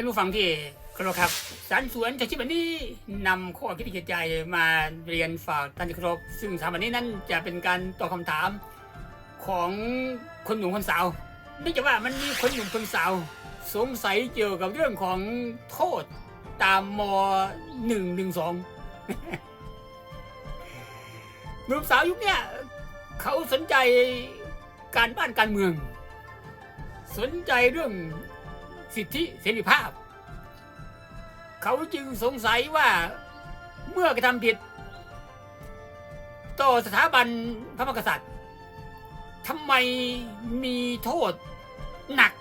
านผู้ฟังที่เคารพครับสารสวนจากชิบันนี้นำข้อคิดจิตใจมาเรียนฝากท่านที่เคารพซึ่งสถาบันนี้นั้นจะเป็นการตอบคำถามของคนหนุ่มคนสาวเนื่องจากว่ามันมีคนหนุ่มคนสาว สงสัยเกี่ยวกับเรื่องของโทษตามมหนึ่งหนึ่งสองหนุ่มสาวยุคเนี้ยเขาสนใจการบ้านการเมือง สนใจเรื่อง สิทธิเสรีภาพ เขาจึงสงสัยว่าเมื่อกระทำผิด ต่อสถาบันพระมหากษัตริย์ทำไมมีโทษหนัก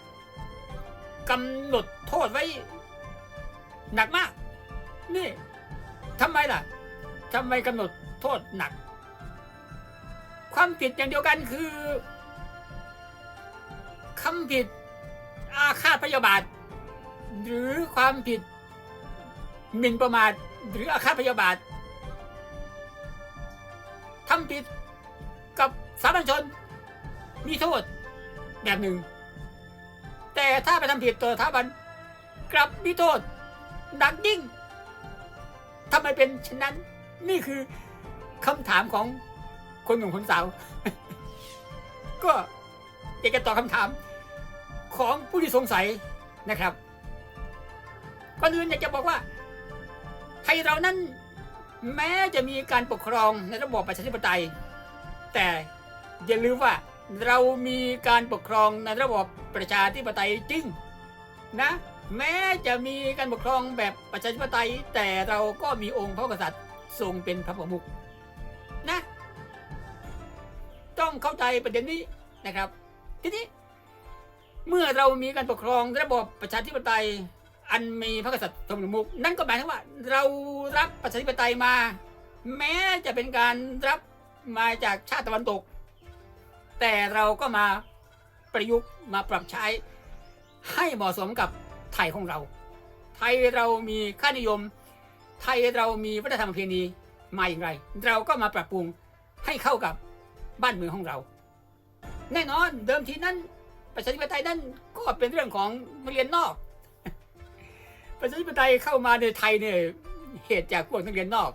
กำหนดโทษไว้ หนักมาก นี่ทำไมล่ะทำไมกำหนดโทษหนัก ความผิดอย่างเดียวกันคือคำผิด อาฆาตพยาบาท หรือความผิดหมิ่นประมาทหรืออาฆาตพยาบาททำผิดกับสามัญชน มีโทษแบบหนึ่ง แต่ถ้าไปทำผิดต่อสถาบันกลับมีโทษหนักยิ่งทำไมเป็นเช่นนั้น นี่คือคำถามของคนหนุ่มคนสาว ก็อยากจะตอบคำถาม ของผู้ที่สงสัยนะครับก่อนอื่นอยากจะบอกว่า ไทยเรานั้นแม้จะมีการปกครองในระบอบประชาธิปไตย แต่อย่าลืมว่าเรามีการปกครองในระบอบประชาธิปไตยจริงนะแม้จะมีการปกครองแบบประชาธิปไตย แต่เราก็มีองค์พระกษัตริย์ทรงเป็นพระประมุขนะ ต้องเข้าใจประเด็นนี้นะครับ ทีนี้ เมื่อเรามีการปกครองระบอบประชาธิปไตย อันมีพระกษัตริย์ทรงเป็นมุขนั่นก็หมายถึงว่าเรารับประชาธิปไตยมา แม้จะเป็นการรับมาจากชาติตะวันตก แต่เราก็มาประยุกต์มาปรับใช้ให้เหมาะสมกับไทยของเรา ไทยเรามีค่านิยม ไทยเรามีวัฒนธรรมประเพณีมาอย่างไร เราก็มาปรับปรุงให้เข้ากับบ้านเมืองของเรา แน่นอนเดิมทีนั้น ประชาธิปไตยนั่นก็เป็นเรื่องของเรียนนอก ประชาธิปไตยเข้ามาในไทยเนี่ยเหตุจากพวกนักเรียนนอก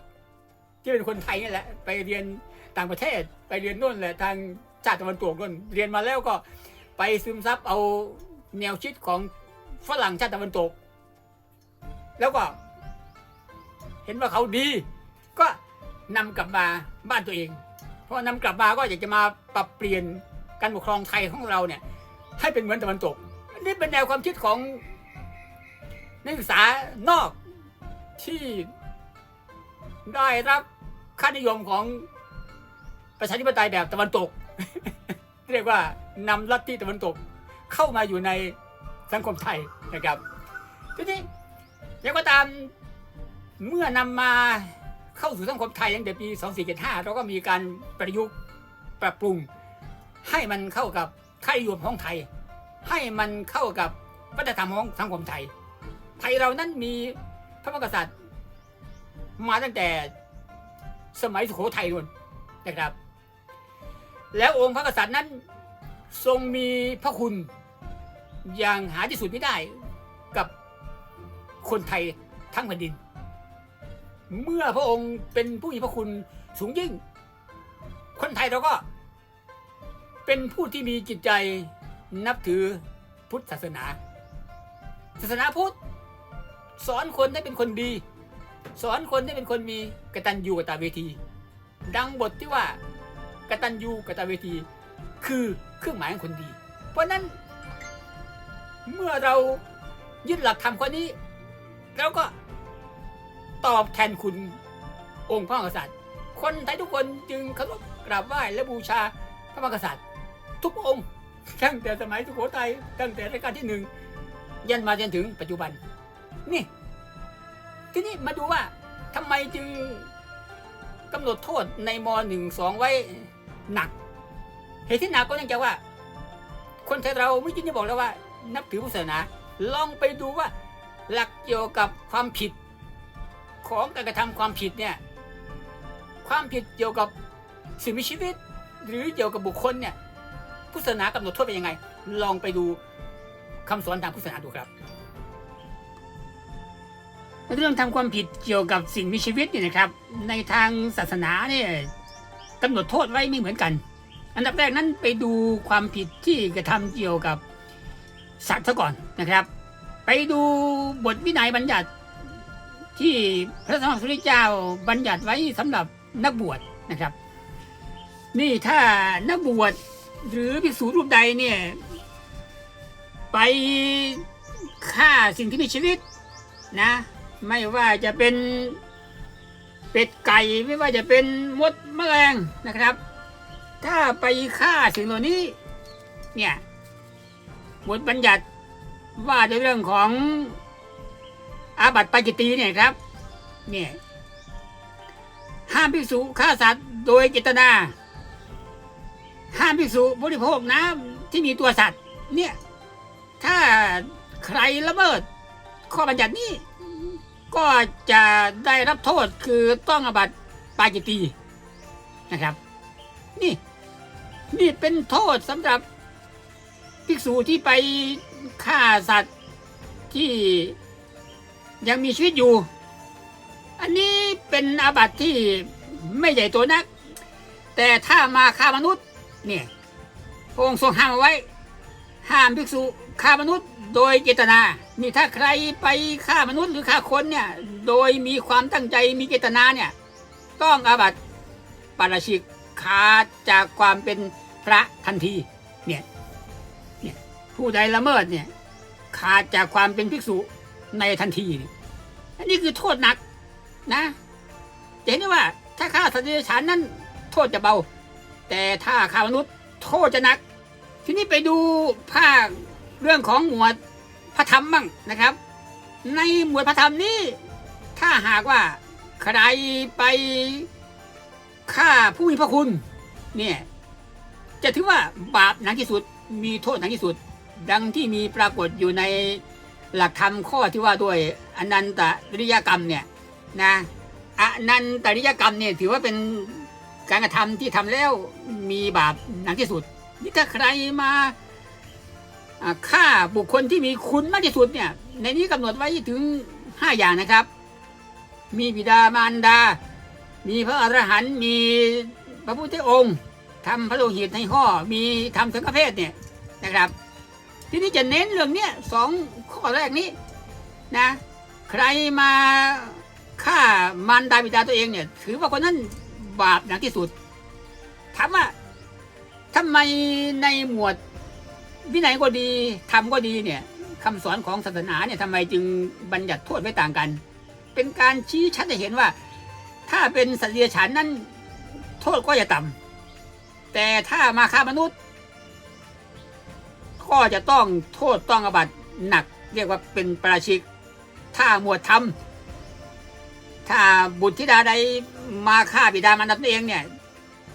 ที่เป็นคนไทยนี่แหละ ไปเรียนต่างประเทศ ไปเรียนนู่นแหละทางชาติตะวันตกนู่นเรียนมาแล้วก็ไปซึมซับเอาแนวคิดของฝรั่งชาติตะวันตก แล้วก็ เห็นว่าเขาดี ก็นำกลับมาบ้านตัวเอง เพอนำกลับมาก็อยากจะมาปรับเปลี่ยนการปกครองไทยของเราเนี่ย ให้เป็นเหมือนตะวันตก นี่เป็นแนวความคิดของนักศึกษานอกที่ได้รับค่านิยมของประชาธิปไตยแบบตะวันตก เรียกว่านำลัทธิตะวันตกเข้ามาอยู่ในสังคมไทยนะครับทีนี้อย่างก็ตามเมื่อนำมาเข้าสู่สังคมไทยตั้งแต่ปี 2475 เราก็มีการประยุกต์ปรับปรุงให้มันเข้ากับ ค่านิยมของไทย ให้มันเข้ากับวัฒนธรรมของสังคมไทย ไทยเรานั้นมีพระมหากษัตริย์ มาตั้งแต่สมัยสุโขทัยนู่นนะครับ แล้วองค์พระกษัตริย์นั้นทรงมีพระคุณอย่างหาที่สุดไม่ได้กับคนไทยทั้งแผ่นดิน เมื่อพระองค์เป็นผู้มีพระคุณสูงยิ่ง คนไทยเราก็ เป็นผู้ที่มีจิตใจนับถือพุทธศาสนา ศาสนาพุทธ สอนคนให้เป็นคนดี สอนคนให้เป็นคนมีกตัญญูกตเวที ดังบทที่ว่ากตัญญูกตเวที คือเครื่องหมายของคนดี เพราะนั้น เมื่อเรายึดหลักธรรมข้อนี้เราก็ตอบแทนคุณองค์พระมหากษัตริย์ คนไทยทุกคนจึงเคารพกราบไหว้และบูชาพระมหากษัตริย์ ทุกองค์ตั้งแต่สมัยสุโขทัยตั้งแต่รัชกาลที่หนึ่งยันมาจนถึงปัจจุบัน นี่ ทีนี้มาดูว่าทำไมจึงกำหนดโทษในมหนึ่งสองไว้หนัก เหตุที่หนักก็เนื่องจากว่า คนไทยเราไม่จริงจะบอกแล้วว่า นับถือพุทธศาสนา ลองไปดูว่า หลักเกี่ยวกับความผิดของการกระทำความผิดเนี่ยความผิดเกี่ยวกับสิ่งมีชีวิต หรือเกี่ยวกับบุคคลเนี่ย พุทธศาสนากำหนดโทษเป็นยังไง ลองไปดูคำสอนทางพุทธศาสนาดูครับ เรื่องทำความผิดเกี่ยวกับสิ่งมีชีวิตเนี่ยนะครับ ในทางศาสนาเนี่ยกำหนดโทษไว้ไม่เหมือนกัน อันดับแรกนั้นไปดูความผิดที่กระทำเกี่ยวกับสัตว์ซะก่อนนะครับ ไปดูบทวินัยบัญญัติที่พระสัมมาสัมพุทธเจ้าบัญญัติไว้สำหรับนักบวชนะครับ นี่ถ้านักบวช หรือภิกษุรูปใดเนี่ย ไปฆ่าสิ่งที่มีชีวิตนะ ไม่ว่าจะเป็นเป็ดไก่ไม่ว่าจะเป็นมดแมลงนะครับ ถ้าไปฆ่าสิ่งเหล่านี้เนี่ยบทบัญญัติว่าในเรื่องของอาบัติปาจิตีเนี่ยครับเนี่ยห้ามภิกษุฆ่าสัตว์โดยเจตนา ห้ามภิกษุบริโภคน้ำที่มีตัวสัตว์ เนี่ย ถ้าใครละเมิด ข้อบัญญัตินี้ ก็จะได้รับโทษคือต้องอาบัติปาจิตีนะครับ นี่ นี่เป็นโทษสำหรับภิกษุที่ไปฆ่าสัตว์ที่ยังมีชีวิตอยู่ อันนี้เป็นอาบัติที่ไม่ใหญ่โตัวนัก แต่ถ้ามาฆ่ามนุษย์ เนี่ยพระองค์ทรงห้ามเอาไว้ ห้ามภิกษุฆ่ามนุษย์โดยเจตนา นี่ถ้าใครไปฆ่ามนุษย์หรือฆ่าคนเนี่ย โดยมีความตั้งใจมีเจตนาเนี่ย ต้องอาบัติปาราชิกขาดจากความเป็นพระทันที เนี่ย เนี่ย ผู้ใดละเมิดเนี่ย ขาดจากความเป็นภิกษุในทันทีนี่อันนี้คือโทษหนักนะจะเห็นได้ว่าถ้าฆ่าสัตว์เดรัจฉานนั้นโทษจะเบา แต่ถ้าฆ่ามนุษย์โทษจะหนัก ทีนี้ไปดูภาคเรื่องของหมวดพระธรรมบ้างนะครับ ในหมวดพระธรรมนี้ ถ้าหากว่าใครไปฆ่าผู้มีพระคุณเนี่ยจะถือว่าบาปหนักที่สุดมีโทษหนักที่สุด ดังที่มีปรากฏอยู่ในหลักธรรมข้อที่ว่าด้วยอนันตริยกรรมเนี่ยนะอนันตริยกรรมเนี่ยถือว่าเป็น การกระทำที่ทำแล้วมีบาปหนักที่สุด นี่ถ้าใครมาฆ่าบุคคลที่มีคุณมากที่สุดเนี่ย ในนี้กำหนดไว้ถึงห้าอย่างนะครับ มีบิดามารดา มีพระอรหันต์มีพระพุทธองค์ทำพระโลหิตในห่อมีทำสังฆเพศเนี่ยนะครับ ทีนี้จะเน้นเรื่องเนี้ยสองข้อแรกนี้นะ ใครมาฆ่ามารดาบิดาตัวเองเนี่ย ถือว่าคนนั้น บาปหนักที่สุด ถามว่าทำไมในหมวดวินัยก็ดีธรรมก็ดีเนี่ยคำสอนของศาสนาเนี่ยทำไมจึงบัญญัติโทษไว้ต่างกัน เป็นการชี้ชัดให้เห็นว่า ถ้าเป็นสัตว์เดรัจฉานนั้น โทษก็จะต่ำแต่ถ้ามาฆ่ามนุษย์ ก็จะต้องโทษต้องอาบัตหนัก เรียกว่าเป็นประชิก ถ้าหมวดธรรม ถ้าบุตรธิดาใดมาฆ่าบิดามารดาตัวเองเนี่ย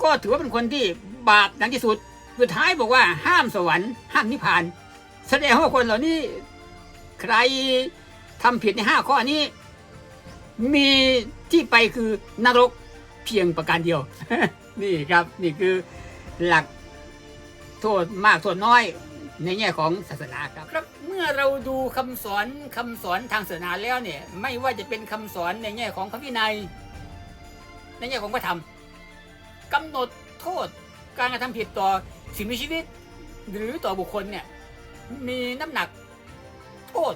ก็ถือว่าเป็นคนที่บาปหนักที่สุด สุดท้ายบอกว่าห้ามสวรรค์ห้ามนิพพาน แสดงว่าคนเหล่านี้ ใครทำผิดในห้าข้อนี้ มีที่ไปคือนรกเพียงประการเดียว นี่ครับ นี่คือหลักโทษมากโทษน้อย ในแง่ของศาสนาครับครับ เมื่อเราดูคำสอนคำสอนทางศาสนาแล้วเนี่ย ไม่ว่าจะเป็นคำสอนในแง่ของพระวินัย ในแง่ของพระธรรมกำหนดโทษการกระทำผิดต่อสิ่งมีชีวิต หรือต่อบุคคลเนี่ยมีน้ำหนักโทษ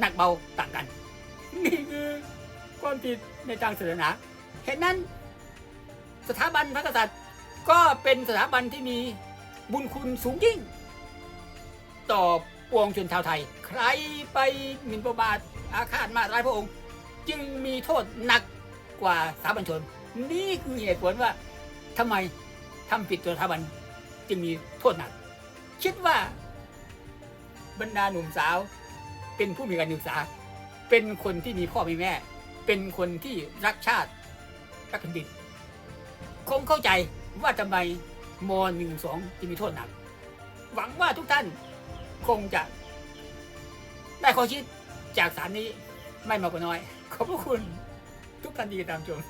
หนักเบาต่างกัน นี่คือความผิดในทางศาสนาเหตุนั้นสถาบันพระกษัตริย์ก็เป็นสถาบันที่มีบุญคุณสูงยิ่ง ต่อปวงชนชาวไทย ใครไปหมิ่นประมาทอาฆาตมาร้ายพระองค์ จึงมีโทษหนักกว่าสามัญชน นี่คือเหตุผลว่าทำไมทำผิดตัวสถาบันจึงมีโทษหนัก คิดว่าบรรดาหนุ่มสาว เป็นผู้มีการศึกษา เป็นคนที่มีพ่อมีแม่ เป็นคนที่รักชาติรักแผ่นดินคงเข้าใจว่าทำไมมหนึ่งสองจะมีโทษหนัก หวังว่าทุกท่าน คงจะได้ข้อคิดจากสารนี้ไม่มากกว่าน้อย ขอบพระคุณทุกท่านที่ติดตามชม